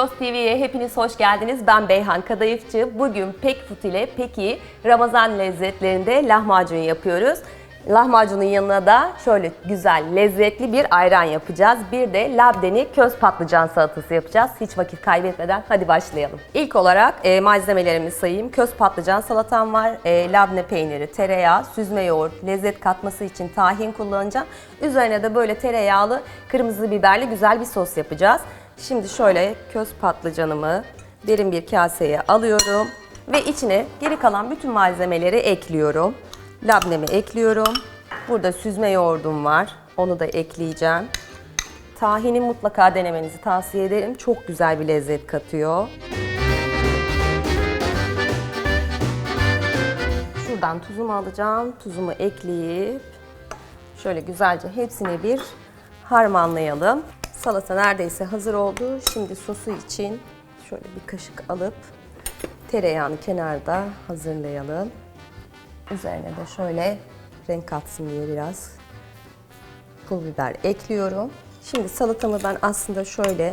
Miros TV'ye hepiniz hoş geldiniz. Ben Beyhan Kadayıfçı. Bugün Pek Food ile Peki Ramazan lezzetlerinde lahmacun yapıyoruz. Lahmacunun yanına da şöyle güzel, lezzetli bir ayran yapacağız. Bir de labdeni köz patlıcan salatası yapacağız. Hiç vakit kaybetmeden hadi başlayalım. İlk olarak e, malzemelerimi sayayım. Köz patlıcan salatam var, e, labne peyniri, tereyağı, süzme yoğurt, lezzet katması için tahin kullanacağım. Üzerine de böyle tereyağlı, kırmızı biberli güzel bir sos yapacağız. Şimdi şöyle köz patlıcanımı derin bir kaseye alıyorum ve içine geri kalan bütün malzemeleri ekliyorum. Labnemi ekliyorum. Burada süzme yoğurdum var. Onu da ekleyeceğim. Tahini mutlaka denemenizi tavsiye ederim. Çok güzel bir lezzet katıyor. Şuradan tuzumu alacağım. Tuzumu ekleyip şöyle güzelce hepsini bir harmanlayalım. Salata neredeyse hazır oldu. Şimdi sosu için şöyle bir kaşık alıp tereyağını kenarda hazırlayalım. Üzerine de şöyle renk katsın diye biraz pul biber ekliyorum. Şimdi salatamı ben aslında şöyle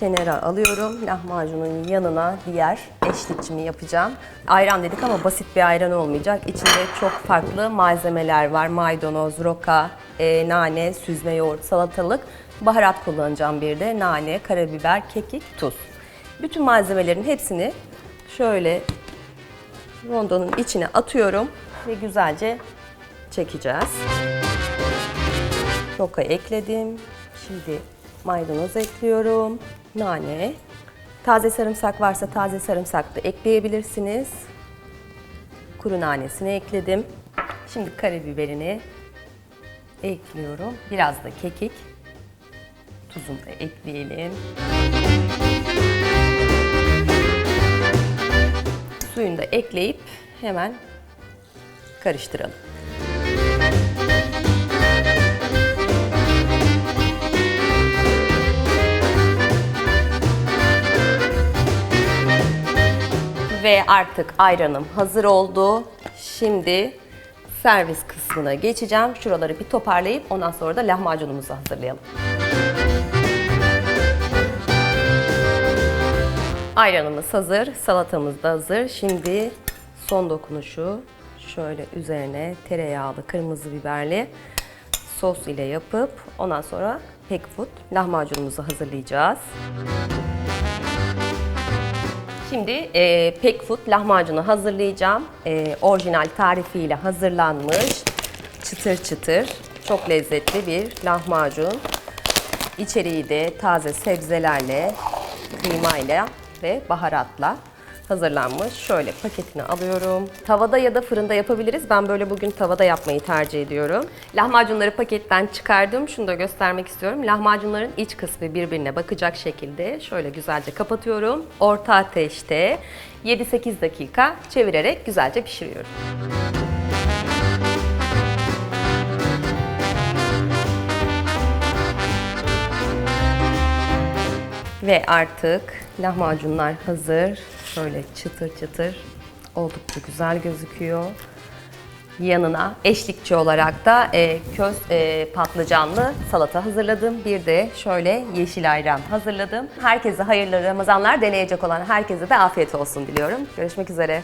kenara alıyorum. Lahmacunun yanına diğer eşlikçimi yapacağım. Ayran dedik ama basit bir ayran olmayacak. İçinde çok farklı malzemeler var. Maydanoz, roka, e, nane, süzme yoğurt, salatalık. Baharat kullanacağım bir de. Nane, karabiber, kekik, tuz. Bütün malzemelerin hepsini şöyle rondonun içine atıyorum ve güzelce çekeceğiz. Roka ekledim. Şimdi maydanoz ekliyorum. Nane. Taze sarımsak varsa taze sarımsak da ekleyebilirsiniz. Kuru nanesini ekledim. Şimdi karabiberini ekliyorum. Biraz da kekik. Tuzunu da ekleyelim. Suyunu da ekleyip hemen karıştıralım. Ve artık ayranım hazır oldu. Şimdi servis kısmına geçeceğim. Şuraları bir toparlayıp ondan sonra da lahmacunumuzu hazırlayalım. Ayranımız hazır, salatamız da hazır. Şimdi son dokunuşu şöyle üzerine tereyağlı, kırmızı biberli sos ile yapıp ondan sonra Pek Food lahmacunumuzu hazırlayacağız. Şimdi e, Pek Food lahmacunu hazırlayacağım. E, orijinal tarifiyle hazırlanmış, çıtır çıtır, çok lezzetli bir lahmacun. İçeriği de taze sebzelerle, kıymayla ve baharatla hazırlanmış. Şöyle paketini alıyorum. Tavada ya da fırında yapabiliriz. Ben böyle bugün tavada yapmayı tercih ediyorum. Lahmacunları paketten çıkardım. Şunu da göstermek istiyorum. Lahmacunların iç kısmı birbirine bakacak şekilde şöyle güzelce kapatıyorum. Orta ateşte 7-8 dakika çevirerek güzelce pişiriyorum. Ve artık lahmacunlar hazır. Şöyle çıtır çıtır oldukça güzel gözüküyor. Yanına eşlikçi olarak da e, köz e, patlıcanlı salata hazırladım. Bir de şöyle yeşil ayran hazırladım. Herkese hayırlı Ramazanlar. Deneyecek olan herkese de afiyet olsun diliyorum. Görüşmek üzere.